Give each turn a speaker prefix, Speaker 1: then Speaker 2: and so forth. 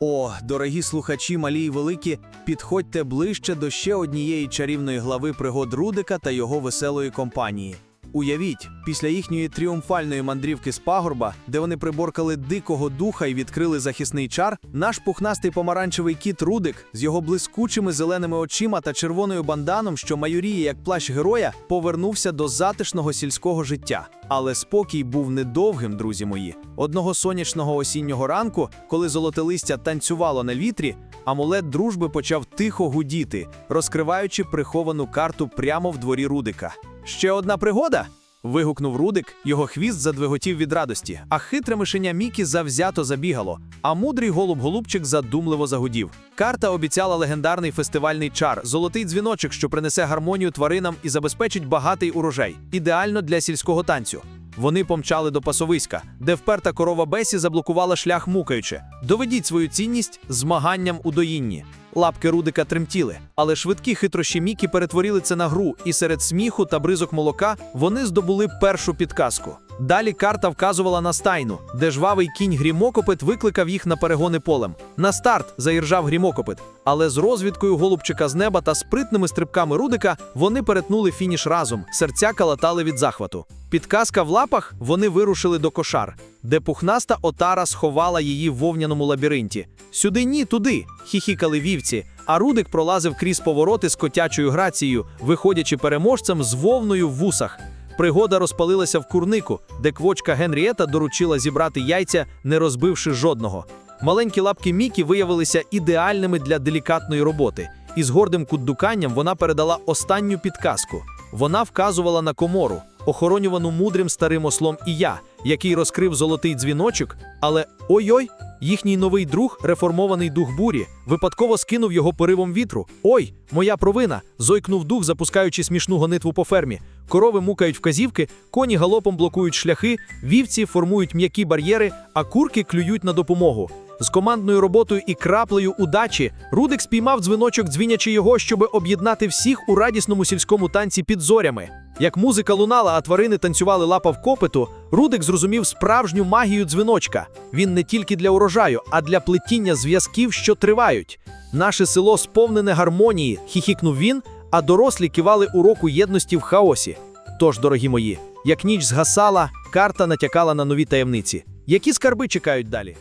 Speaker 1: О, дорогі слухачі, малі й великі, підходьте ближче до ще однієї чарівної глави пригод Рудика та його веселої компанії. Уявіть, після їхньої тріумфальної мандрівки з пагорба, де вони приборкали дикого духа і відкрили захисний чар, наш пухнастий помаранчевий кіт Рудик з його блискучими зеленими очима та червоною банданом, що майоріє як плащ героя, повернувся до затишного сільського життя. Але спокій був недовгим, друзі мої. Одного сонячного осіннього ранку, коли золоте листя танцювало на вітрі, амулет дружби почав тихо гудіти, розкриваючи приховану карту прямо в дворі Рудика. Ще одна пригода. Вигукнув Рудик, його хвіст задвиготів від радості, а хитре мишеня Мікі завзято забігало, а мудрий голуб-голубчик задумливо загудів. Карта обіцяла легендарний фестивальний чар, золотий дзвіночок, що принесе гармонію тваринам і забезпечить багатий урожай, ідеально для сільського танцю. Вони помчали до пасовиська, де вперта корова Бесі заблокувала шлях мукаючи. Доведіть свою цінність змаганням у доїнні. Лапки Рудика тремтіли, але швидкі хитрощі Мікі перетворили це на гру, і серед сміху та бризок молока вони здобули першу підказку. Далі карта вказувала на стайну, де жвавий кінь Грімокопит викликав їх на перегони полем. На старт заіржав Грімокопит, але з розвідкою голубчика з неба та спритними стрибками Рудика вони перетнули фініш разом, серця калатали від захвату. Підказка в лапах вони вирушили до кошар, де пухнаста отара сховала її в вовняному лабіринті. Сюди ні, туди, хіхікали вівці, а Рудик пролазив крізь повороти з котячою грацією, виходячи переможцем з вовною в вусах. Пригода розпалилася в курнику, де квочка Генрієта доручила зібрати яйця, не розбивши жодного. Маленькі лапки Мікі виявилися ідеальними для делікатної роботи, і з гордим куддуканням вона передала останню підказку. Вона вказувала на комору, охоронювану мудрим старим ослом і я, який розкрив золотий дзвіночок, але ой-ой, їхній новий друг, реформований дух бурі, випадково скинув його поривом вітру. Ой, моя провина! зойкнув дух, запускаючи смішну гонитву по фермі. Корови мукають вказівки, коні галопом блокують шляхи, вівці формують м'які бар'єри, а курки клюють на допомогу. З командною роботою і краплею удачі Рудик спіймав дзвіночок, дзвінячи його, щоб об'єднати всіх у радісному сільському танці під зорями. Як музика лунала, а тварини танцювали лапа в копиту, Рудик зрозумів справжню магію дзвіночка. Він не тільки для урожаю, а для плетіння зв'язків, що тривають. Наше село сповнене гармонії, хіхікнув він, а дорослі кивали уроку єдності в хаосі. Тож, дорогі мої, як ніч згасала, карта натякала на нові таємниці. Які скарби чекають далі?